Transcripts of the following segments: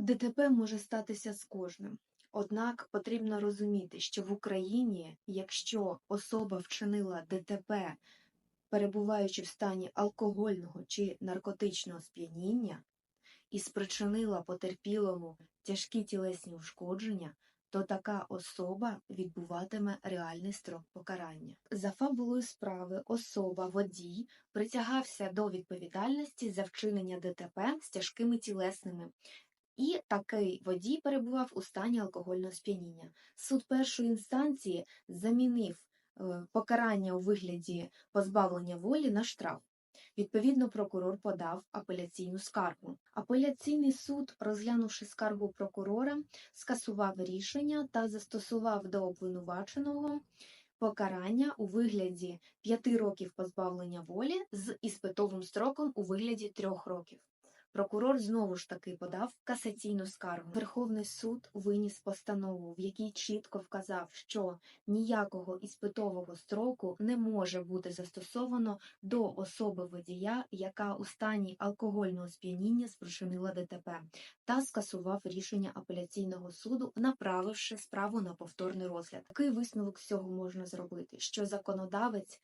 ДТП може статися з кожним. Однак потрібно розуміти, що в Україні, якщо особа вчинила ДТП, перебуваючи в стані алкогольного чи наркотичного сп'яніння, і спричинила потерпілому тяжкі тілесні ушкодження, то така особа відбуватиме реальний строк покарання. За фабулою справи особа водій притягався до відповідальності за вчинення ДТП з тяжкими тілесними. І такий водій перебував у стані алкогольного сп'яніння. Суд першої інстанції замінив е, покарання у вигляді позбавлення волі на штраф. Відповідно, прокурор подав апеляційну скаргу. Апеляційний суд, розглянувши скаргу прокурора, скасував рішення та застосував до обвинуваченого покарання у вигляді 5 років позбавлення волі з іспитовим строком у вигляді 3 років. Прокурор знову ж таки подав касаційну скаргу. Верховний суд виніс постанову, в якій чітко вказав, що ніякого іспитового строку не може бути застосовано до особи водія, яка у стані алкогольного сп'яніння спричинила ДТП, та скасував рішення апеляційного суду, направивши справу на повторний розгляд. Такий висновок з цього можна зробити, що законодавець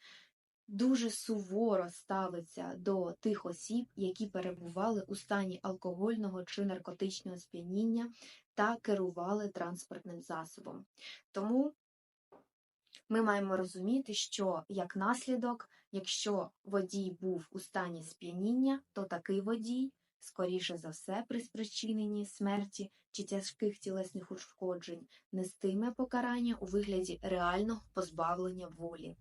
дуже суворо ставиться до тих осіб, які перебували у стані алкогольного чи наркотичного сп'яніння та керували транспортним засобом. Тому ми маємо розуміти, що як наслідок, якщо водій був у стані сп'яніння, то такий водій, скоріше за все, при спричиненні смерті чи тяжких тілесних ушкоджень, нестиме покарання у вигляді реального позбавлення волі.